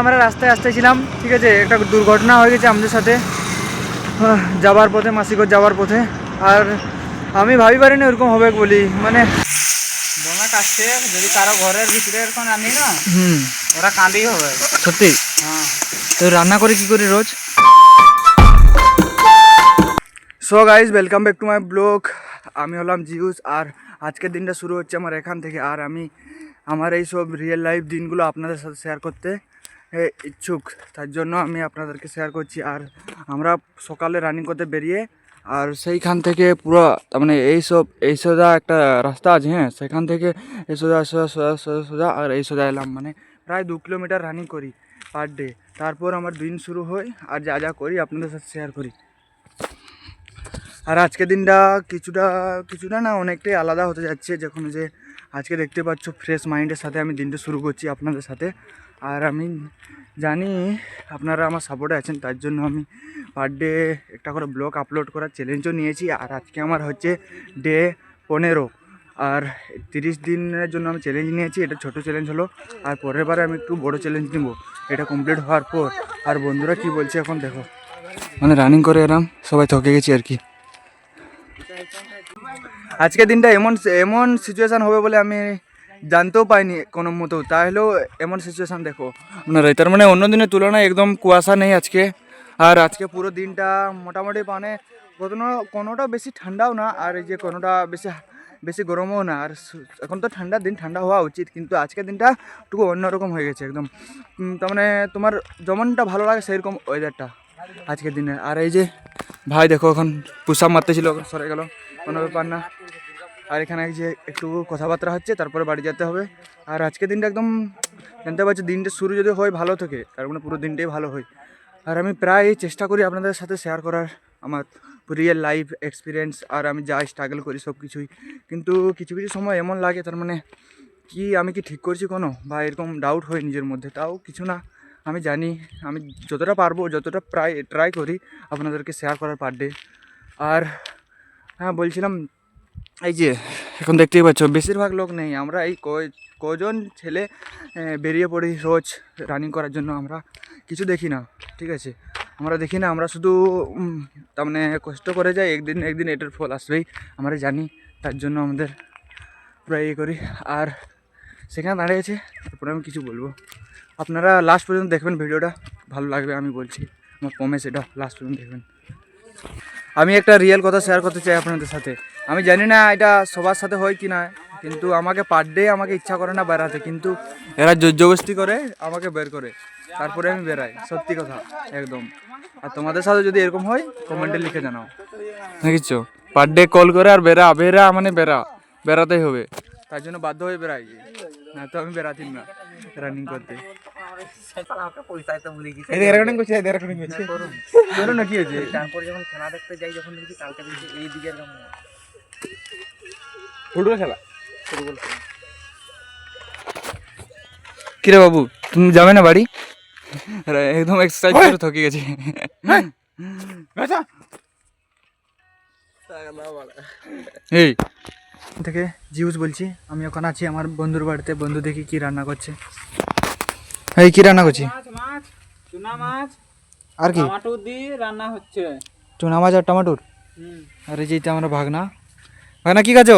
আমরা রাস্তায় আসতেছিলাম ঠিক আছে? একটা দুর্ঘটনা হয়ে গেছে আমাদের সাথে। যাবার পথে মাসিকর যাওয়ার পথে। আর আমি ভাবি পারিনি ওরকম হবে বলি। মানে বোমা কাটছে যদি কারও ঘরের ভিতরে এরকম আনি না হুম। ওরা কাঁদেই হবে। সত্যি? হ্যাঁ। তো রান্না করে কি করি রোজ? So guys welcome back to my blog আমি হলাম জিউস আর আজকের দিনটা শুরু হচ্ছে আমার এখান থেকে। আর আমি আমার এই সব রিয়েল লাইফ দিনগুলো আপনাদের সাথে শেয়ার করতে ইচ্ছুক, তার জন্য আমি আপনাদেরকে শেয়ার করছি। আর আমরা সকালে রানিং করতে বেরিয়ে, আর সেইখান থেকে পুরো মানে এই সব, এই সোজা একটা রাস্তা আছে হ্যাঁ? সেখান থেকে এই সোজা সোজা সোজা সোজা সোজা, আর এই সোজা এলাম। মানে প্রায় দু কিলোমিটার রানিং করি পার ডে তারপর আমার দিন শুরু হয়, আর যা যা করি আপনাদের সাথে শেয়ার করি। আর আজকের দিনটা কিছুটা কিছুটা না অনেকটাই আলাদা হতে যাচ্ছে। যখন যে আজকে দেখতে পাচ্ছ ফ্রেশ মাইন্ডের সাথে আমি দিনটা শুরু করছি আপনাদের সাথে। আর আমি জানি আপনারা আমার সাপোর্টে আছেন, তার জন্য আমি পার ডে একটা করে ব্লগ আপলোড করার চ্যালেঞ্জও নিয়েছি। আর আজকে আমার হচ্ছে ডে পনেরো। আর তিরিশ দিনের জন্য আমি চ্যালেঞ্জ নিয়েছি, এটা ছোট চ্যালেঞ্জ হলো। আর পরের বারে আমি একটু বড় চ্যালেঞ্জ নিব। এটা কমপ্লিট হওয়ার পর। আর বন্ধুরা কি বলছে এখন দেখো। মানে রানিং করে এরাম, সবাই থকে গেছি আর কি। আজকের দিনটা এমন এমন সিচুয়েশান হবে বলে আমি জানতেও পাইনি কোনো মতো তাহলেও এমন সিচুয়েশান দেখো। আপনারা তার মানে অন্য দিনের তুলনায় একদম কুয়াশা নেই আজকে। আর আজকে পুরো দিনটা মোটামুটি মানে কোনো, কোনোটা বেশি ঠান্ডাও না, আর এই যে কোনোটা বেশি বেশি গরমও না। আর এখন তো ঠান্ডার দিন, ঠান্ডা হওয়া উচিত, কিন্তু আজকের দিনটা একটু অন্যরকম হয়ে গেছে একদম। তার মানে তোমার যেমনটা ভালো লাগে সেরকম ওয়েদারটা আজকের দিনে আর এই যে, ভাই দেখো এখন পুষাপ মারতেছিল, সরে গেল। কোনো ব্যাপার না। আর এখানে যে একটু কথাবার্তা হচ্ছে, তারপরে বাড়ি যেতে হবে। আর আজকের দিনটা একদম জানতে পারছি, দিনটা শুরু যদি হয় ভালো থেকে, তার মানে পুরো দিনটাই ভালো হয়। আর আমি প্রায় চেষ্টা করি আপনাদের সাথে শেয়ার করার, আমার রিয়েল লাইফ এক্সপিরিয়েন্স আর আমি যা স্ট্রাগল করি সব কিছুই। কিন্তু কিছু কিছু সময় এমন লাগে, তার মানে কি আমি কি ঠিক করছি কোনো? বা এরকম ডাউট হয় নিজের মধ্যে, তাও কিছু না। আমি জানি, আমি যতটা পারব, যতটা প্রায় ট্রাই করি আপনাদেরকে শেয়ার করার পার ডে আর হ্যাঁ বলছিলাম এই যে, এখন দেখতেই পাচ্ছ, বেশিরভাগ লোক নেই। আমরা এই কজন ছেলে বেরিয়ে পড়ি রোজ রানিং করার জন্য। আমরা কিছু দেখি না, ঠিক আছে? আমরা দেখি না, আমরা শুধু তার মানে কষ্ট করে যাই। একদিন একদিন এটার ফল আসবেই। আমরা জানি, তার জন্য আমাদের পুরো ইয়ে করি। আর সেখানে দাঁড়িয়েছে তারপরে আমি কিছু বলব। আপনারা লাস্ট পর্যন্ত দেখবেন ভিডিওটা। ভালো লাগবে, আমি বলছি। আমার কমে সেটা লাস্ট পর্যন্ত দেখবেন। আমি একটা রিয়েল কথা শেয়ার করতে চাই আপনাদের সাথে। আমি জানি না এটা সবার সাথে হয় কি না কিন্তু আমাকে পার ডে আমাকে ইচ্ছা করে না বেড়াতে কিন্তু এরা জোর জবস্তি করে আমাকে বের করে। তারপরে আমি বেরাই সত্যি কথা একদম। আর তোমাদের সাথে যদি এরকম হয় কমেন্টে লিখে জানাও। দেখিছো? পার ডে কল করে আর বেরা বেরা মানে বেরা বেড়াতেই হবে। তার জন্য বাধ্য হয়ে বেড়াই না তো আমি বেড়াতিম না রানিং করতে। রেকর্ডিং করছি রেকর্ডিং করছি। না কি হয়েছে? তারপরে যখন খেলা দেখতে যাই যখন দেখি কালকে এই দিকে ফুটবল খেলা? কিরে বাবু তুমি যাবে না বাড়ি? একদম এক্সারসাইজ করে থকে গেছে। এই! থেকে জিউস বলছি আমি ওখানে আছি আমার বন্ধুর বাড়িতে বন্ধু দেখি কি রান্না করছে। এই কি রান্না করছি? মাছ চুনা মাছ আর কি? টমাটো দিয়ে রান্না হচ্ছে। চুনা মাছ আর টমাটোর? আর এই যে আমরা ভাগনা। ভাগনা কি খাচ্ছ?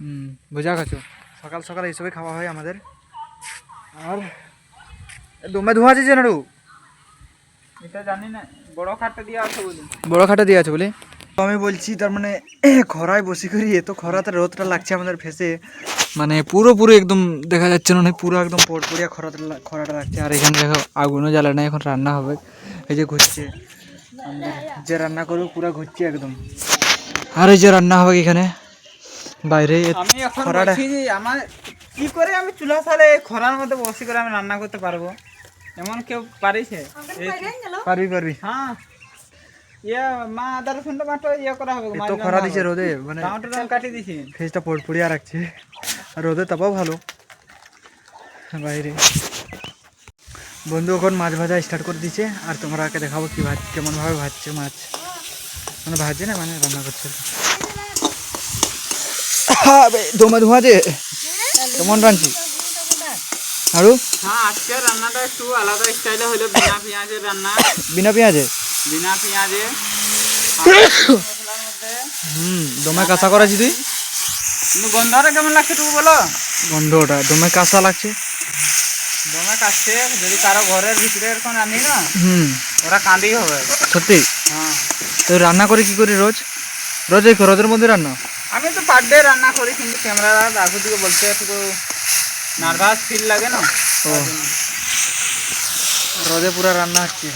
হুম ভুজা খাচ্ছ। সকাল সকাল এইসবই খাওয়া হয় আমাদের। আর দমে ধোয়া আছে নাড়ু? এটা জানি না বড় খাটটা দিয়ে আছে বলি। বড় খাটা দিয়ে আছে বলি? তো আমি বলছি তার মানে খরায় বসে করি এত খরাতে রোদটা লাগছে আমাদের ফেসে। মানে পুরো পুরো একদম দেখা যাচ্ছে না পুরো একদম পড়পড়িয়া খরাতে লা- খরাটা লাগছে। আর এখানে দেখো আগুনও জ্বালে না এখন রান্না হবে। এই যে ঘুরছে। যে রান্না করব পুরো ঘুরছে একদম। আর এই যে রান্না হবে এখানে? বাইরে আমি এখন বলছি যে আমার কি করে আমি চুলা সালে খরার মধ্যে বসে করে আমি রান্না করতে পারব? এমন কেউ পারিছে? পারবি পারবি। হ্যাঁ। ইয়ে মা আদা ইয়ে করা হবে খরা দিছে রোদে মানে টমেটো আমি কাটি দিছি। ফেসটা পড়পড়িয়া রাখছে। আর রোদে তাপাও ভালো। বাইরে। বন্ধু এখন মাছ ভাজা স্টার্ট করে দিয়েছে আর তোমরাকে দেখাবো কি ভাজ কেমনভাবে ভাজছে মাছ। মানে ভাজছে না মানে রান্না করছে ধোমা ধোঁয়া যে? কেমন রাঁধছি আরও হ্যাঁ আজকে রান্নাটা একটু আলাদা স্টাইলে হলো বিনা পেঁয়াজের রান্না। বিনা পেঁয়াজে? বিনা পেঁয়াজে। হুম দমে কাঁচা করাছি তুই? গন্ধটা কেমন লাগছে তুমি বলো? গন্ধটা দমে কাঁচা লাগছে। দমে যদি কারও ঘরের ভিতরে এরকম না হুম। ওরা কাঁদি হবে। সত্যি? হ্যাঁ। তো রান্না করে কি করি রোজ? রোজ এই রোদের মধ্যে রান্না? আমি তো পার ডে রান্না করি কিন্তু ক্যামেরা রাখু দিকে বলতে একটু নার্ভাস ফিল লাগে না। ও। রোদে পুরো রান্না হচ্ছে।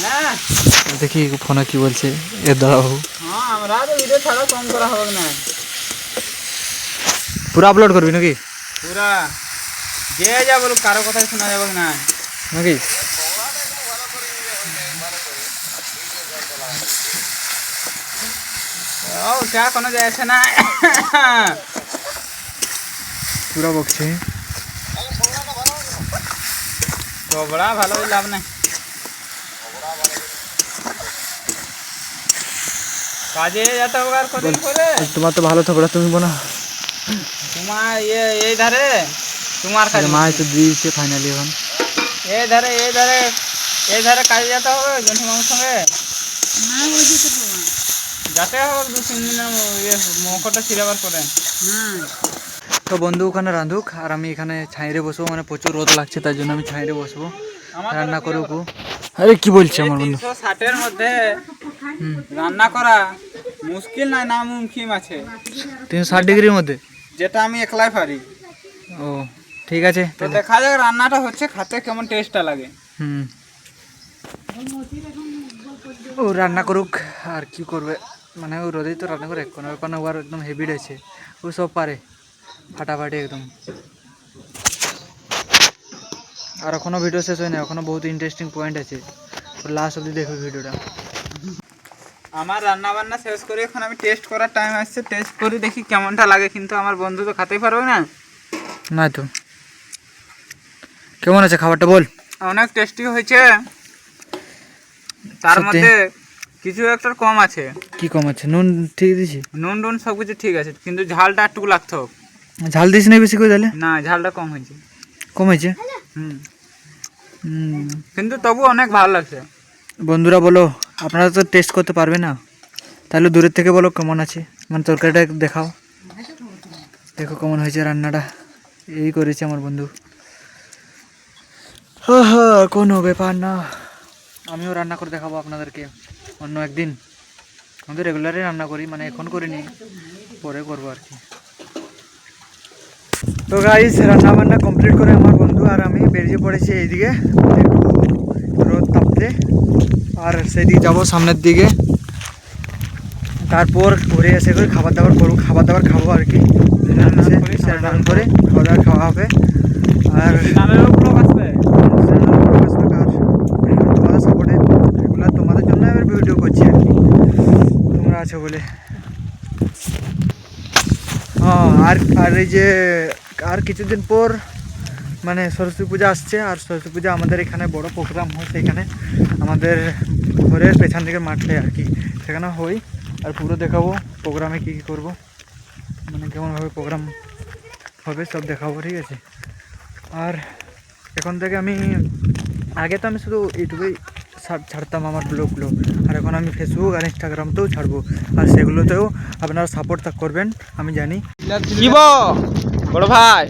হ্যাঁ। দেখি ফোনে কি বলছে। এ দাঁড়াও। হ্যাঁ আমরা তো ভিডিও ছাড়া কম করা হবে না। পুরো আপলোড করবি নাকি? পুরা। যে যা বলুক কারও কথাই শোনা যাবে না। নাকি? ও চা কোনো যাচ্ছে না। পুরো বকছে। তোবড়া ভালো লাভ নাই। কাজে যেতে হবে আর কদিন করে তোমার তো ভালো থাকবে তুমি বোনা তোমার ইয়ে এই ধারে? তোমার কাছে মা তো দিয়েছে ফাইনালি এখন। এই ধারে এই ধারে এই ধারে কাজে যেতে হবে জন্টুমামুর সঙ্গে? যাতে হবে দু তিন দিনের ইয়ে মকরটা ছিলাবার পরে। তো বন্ধু ওখানে রাঁধুক আর আমি এখানে ছাইরে বসবো মানে প্রচুর রোদ লাগছে তার জন্য আমি ছাইরে বসবো। রান্না করে ওকু আরে কি বলছে আমার বন্ধু? ষাটের মধ্যে রান্না করা মুশকিল নয় না মুমকিন আছে। তিনশো ষাট ডিগ্রির মধ্যে? যেটা আমি একলাই পারি। ও ঠিক আছে। তো দেখা যাক রান্নাটা হচ্ছে খাতে কেমন টেস্টটা লাগে। হুম। ও রান্না করুক আর কি করবে? মানে ও রোদেই তো রান্না করে কোনো কোনো ওর একদম হেভি আছে ও সব পারে ফাটাফাটি একদম। আর এখনও ভিডিও শেষ হয় না এখনও বহুত ইন্টারেস্টিং পয়েন্ট আছে। লাস্ট অবধি দেখবে ভিডিওটা আমার রান্না বান্না শেষ করে এখন আমি টেস্ট করার টাইম আসছে। টেস্ট করে দেখি কেমনটা লাগে কিন্তু আমার বন্ধু তো খাতেই পারবে না। না তো। কেমন আছে খাবারটা বল? অনেক টেস্টি হয়েছে। তার মধ্যে কিছু একটা কম আছে। কি কম আছে? নুন ঠিক দিছি? নুন টুন সব কিছু ঠিক আছে কিন্তু ঝালটা একটু লাগতো ঝাল দিস না বেশি করে তাহলে? না ঝালটা কম হয়েছে। কম হয়েছে? হুম। হুম। কিন্তু তবু অনেক ভালো লাগছে। বন্ধুরা বলো, আপনারা তো টেস্ট করতে পারবে না। তাহলে দূরের থেকে বলো কেমন আছে। মানে তরকারিটা দেখাও। দেখো কেমন হয়েছে রান্নাটা। এই করেছে আমার বন্ধু। হা হা কোনো ব্যাপার না। আমিও রান্না করে দেখাবো আপনাদেরকে। অন্য একদিন। আমি তো রেগুলারই রান্না করি মানে এখন করিনি। পরে করব আর কি। তো গাইস রান্না বান্না কমপ্লিট করে আমার বন্ধু আর আমি বেরিয়ে পড়েছি এইদিকে। রোদ তাপতে। আর সেদিকে যাব সামনের দিকে। তারপর ঘুরে এসে করে খাবার দাবার করব। খাবার দাবার খাব আর কি। করে স্নান করে খাওয়া দাওয়া খাওয়া হবে। আর আসবে? তোমাদের সাপোর্টে রেগুলার তোমাদের জন্য আমি ভিডিও করছি আর কি। তোমরা আছো বলে। আর আর এই যে আর কিছুদিন পর মানে সরস্বতী পূজা আসছে আর সরস্বতী পূজা আমাদের এখানে বড় প্রোগ্রাম হয় সেখানে আমাদের ঘরের পেছন দিকের মাঠে আর কি। সেখানে হই আর পুরো দেখাবো প্রোগ্রামে কী কী করব। মানে কেমনভাবে প্রোগ্রাম হবে সব দেখাবো, ঠিক আছে? আর এখন থেকে আমি, আগে তো আমি শুধু ইউটিউবেই ছাড়তাম আমার ব্লগগুলো। আর এখন আমি ফেসবুক আর ইনস্টাগ্রামতেও ছাড়বো। আর সেগুলোতেও আপনারা সাপোর্ট করবেন, আমি জানি। বড় ভাই।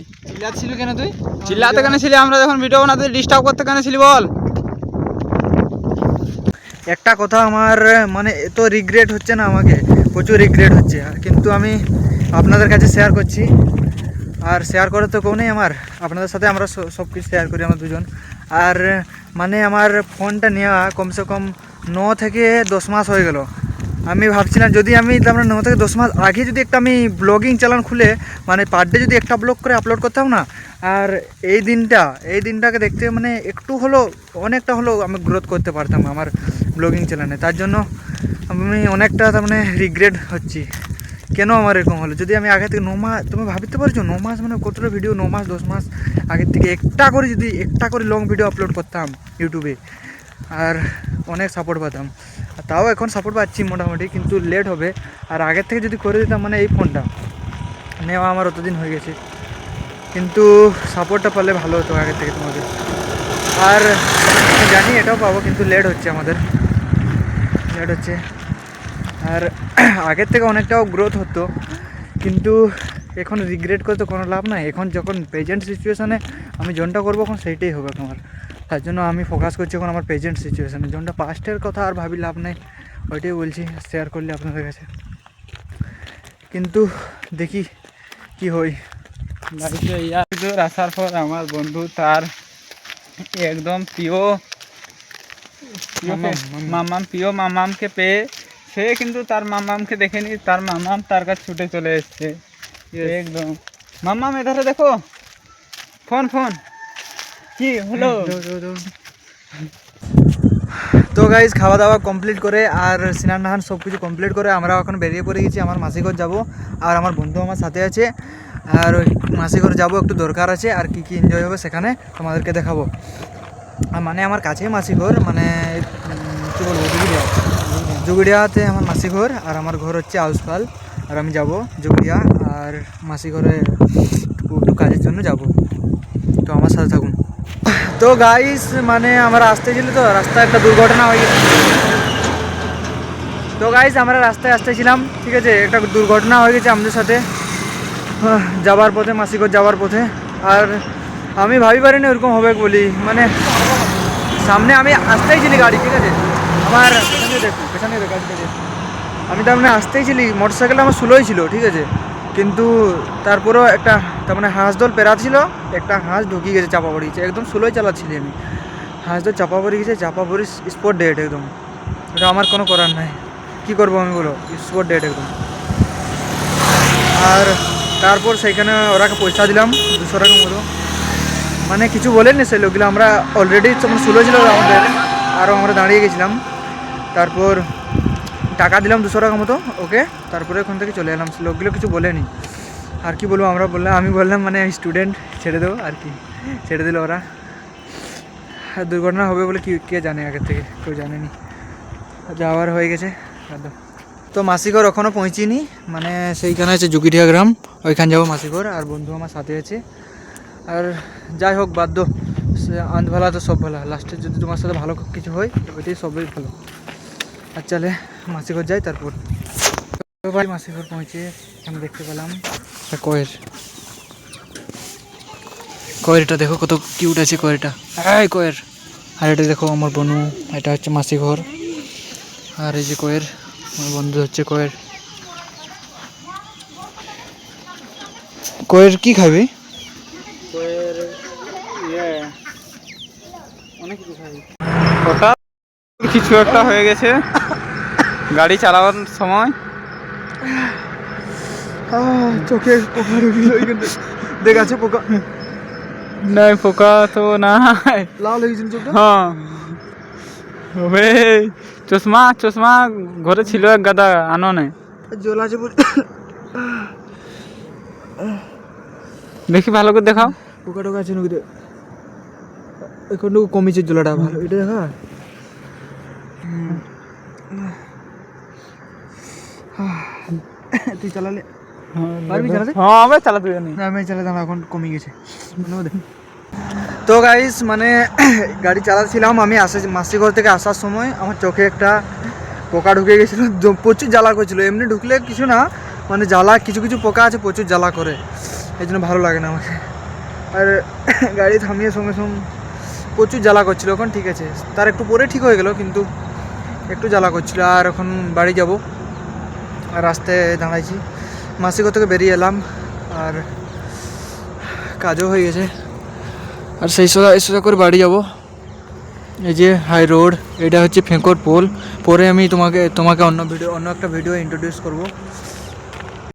ছিল কেন তুই? চিল্লাতে কেন ছিলি? আমরা যখন ভিডিও বানাতে ডিস্টার্ব করতে কেন ছিলি বল? একটা কথা আমার মানে এত রিগ্রেট হচ্ছে না আমাকে। প্রচুর রিগ্রেট হচ্ছে। কিন্তু আমি আপনাদের কাছে শেয়ার করছি। আর শেয়ার করার তো কেউ নেই আমার। আপনাদের সাথে আমরা সব কিছু শেয়ার করি আমরা দুজন। আর মানে আমার ফোনটা নেওয়া কমসে কম ন থেকে দশ মাস হয়ে গেল। আমি ভাবছিলাম যদি আমি তার মানে ন থেকে দশ মাস আগে যদি একটা আমি ব্লগিং চ্যানেল খুলে মানে পার ডে যদি একটা ব্লগ করে আপলোড করতাম না, আর এই দিনটা, এই দিনটাকে দেখতে মানে একটু হলো অনেকটা হলো আমি গ্রোথ করতে পারতাম আমার ব্লগিং চ্যানেলে তার জন্য আমি অনেকটা তার মানে রিগ্রেট হচ্ছি। কেন আমার এরকম হলো? যদি আমি আগে থেকে ন মাস, তুমি ভাবতে পারছ, ন মাস মানে কতটা ভিডিও ন মাস, দশ মাস আগের থেকে একটা করে যদি, একটা করে লং ভিডিও আপলোড করতাম ইউটিউবে আর অনেক সাপোর্ট পেতাম। তাও এখন সাপোর্ট পাচ্ছি মোটামুটি, কিন্তু লেট হবে। আর আগের থেকে যদি করে দিতাম মানে এই ফোনটা নেওয়া আমার অতদিন হয়ে গেছে। কিন্তু সাপোর্টটা পেলে ভালো হতো আগের থেকে তোমাদের। আর জানি এটাও পাবো, কিন্তু লেট হচ্ছে আমাদের। লেট হচ্ছে। আর আগের থেকে অনেকটাও গ্রোথ হতো। কিন্তু এখন রিগ্রেট করে তো কোনো লাভ নাই। এখন যখন প্রেজেন্ট সিচুয়েশানে আমি জোনটা করব, এখন সেইটাই হবে আমার তার জন্য আমি ফোকাস করছি এখন আমার প্রেজেন্ট সিচুয়েশানে জোনটা পাস্টের কথা আর ভাবি লাভ নাই ওইটাই বলছি শেয়ার করলে আপনাদের কাছে। কিন্তু দেখি কি হই ইয়ার আসার পর আমার বন্ধু তার একদম প্রিয়। মামাম প্রিয় মামামকে পেয়ে সে কিন্তু তার মামামকে দেখেনি তার মামাম তার কাছে ছুটে চলে এসছে। একদম। মামাম এধারে দেখো। Phone phone. কি? হলো তো গাইজ খাওয়া দাওয়া কমপ্লিট করে আর স্নান নাহান সব কিছু কমপ্লিট করে আমরা এখন বেরিয়ে পড়ে গেছি। আমার মাসিঘর যাব আর আমার বন্ধু আমার সাথে আছে। আর ওই মাসিঘর যাব, একটু দরকার আছে আর কি কি এনজয় হবে সেখানে তোমাদেরকে দেখাবো। মানে আমার কাছেই মাসিঘর মানে কী বলব, জুগুড়িয়া। জুগুড়িয়াতে আমার মাসিঘর আর আমার ঘর হচ্ছে আউসপাল। আর আমি যাব জুগুড়িয়া আর মাসিঘরে একটু কাজের জন্য যাব। তো আমার সাথে থাকুন। তো গাইস মানে আমরা আসতেছিল তো, রাস্তায় একটা দুর্ঘটনা হয়ে গেছে। তো গাইস আমরা রাস্তায় আসতেছিলাম, ঠিক আছে? একটা দুর্ঘটনা হয়ে গেছে আমাদের সাথে। যাবার পথে মাসিকর যাওয়ার পথে। আর আমি ভাবি পারিনি ওরকম হবে বলি। মানে সামনে আমি আসতেই ছিলি গাড়ি, ঠিক আছে? আমার পেছনে দেখো পেছনে দেখো আমি তার মানে আসতেই ছিলি মোটর সাইকেলটা আমার স্লোই ছিল, ঠিক আছে? কিন্তু তারপরেও একটা, তার মানে হাঁস দল পেরা ছিল, একটা হাঁস ঢুকিয়ে গেছে চাপা পড়ে গেছে, একদম স্লোই চালাচ্ছিলি আমি। হাঁস দল চাপা পড়ে গেছে, চাপা পড়ে স্পট ডেট একদম। এটা আমার কোনো করার নাই। কী করব আমি বলো? স্পট ডেট একদম। আর তারপর সেইখানে ওরাকে পয়সা দিলাম, দুশো টাকা মতো। মানে কিছু বলেনি সেই লোকগুলো, আমরা অলরেডি তখন স্লো ছিল আমাদের আরও আমরা দাঁড়িয়ে গেছিলাম। তারপর টাকা দিলাম দুশো টাকা মতো, ওকে? তারপরে ওখান থেকে চলে এলাম। লোকগুলো কিছু বলেনি। আর কি বলব, আমরা বললাম, আমি বললাম মানে স্টুডেন্ট ছেড়ে দেবো, আর কি। ছেড়ে দিল ওরা। আর দুর্ঘটনা হবে বলে কি, কে জানে আগের থেকে, কেউ জানেনি। যাওয়ার হয়ে গেছে একদম তো মাসিঘর এখনও পৌঁছিনি মানে সেইখানে আছে জুগিরিয়া গ্রাম, ওইখানে যাব মাসিঘর আর বন্ধু আমার সাথে আছে। আর যাই হোক বাধ্য সে আন্ত ভালো তো সব ভালো। লাস্টে যদি তোমার সাথে ভালো কিছু হয়, ওইটাই সবই ভালো। আর চলে মাসিঘর যাই, তারপর ভাই মাসিঘর পৌঁছে আমি দেখতে পেলাম। কয়ের। কয়েরটা দেখো কত কিউট আছে কয়েরটা। এই কয়ের। আর এটা দেখো আমার বনু, এটা হচ্ছে মাসি ঘর আর এই যে কয়ের, আমার বন্ধু হচ্ছে কয়ের। কয়ের কি খাবে? কিছু একটা হয়ে গেছে। গাড়ি চালানোর সময়। চোখে পোকা ঢুকিল পোকা। নাই পোকা তো নাই। লাল হয়ে গেছিল চোখটা? হ্যাঁ। ওবে চশমা চশমা ঘরে ছিল এক গাদা আনো নাই জল আছে দেখি ভালো করে দেখাও। পোকা টোকা আছে নাকি এখনটুকু কমেছে জলটা ভালো। এটা দেখা? তুই চালালে? পারবি চালাতে? হ্যাঁ আমি চালাতে জানি। আমি চালাতাম এখন কমে গেছে। তো গাইস মানে গাড়ি চালাচ্ছিলাম আমি আসে মাসিঘর থেকে আসার সময়। আমার চোখে একটা পোকা ঢুকে গেছিল। প্রচুর জ্বালা করছিল। এমনি ঢুকলে কিছু না মানে জ্বালা কিছু কিছু পোকা আছে প্রচুর জ্বালা করে। এই জন্য ভালো লাগে না আমাকে। আর গাড়ি থামিয়ে সঙ্গে সঙ্গে প্রচুর জ্বালা করছিল। এখন ঠিক আছে। তার একটু পরে ঠিক হয়ে গেল কিন্তু একটু জ্বালা করছিল, আর এখন বাড়ি যাব। আর রাস্তায় দাঁড়াইছি। মাসিকো থেকে বেরিয়ে এলাম, আর কাজও হয়ে গেছে। আর সেই সোজা, এই সোজা করে বাড়ি যাব। এই যে হাই রোড এটা হচ্ছে ফেঁকর পোল। পরে আমি তোমাকে তোমাকে অন্য ভিডিও অন্য একটা ভিডিও ইন্ট্রোডিউস করব।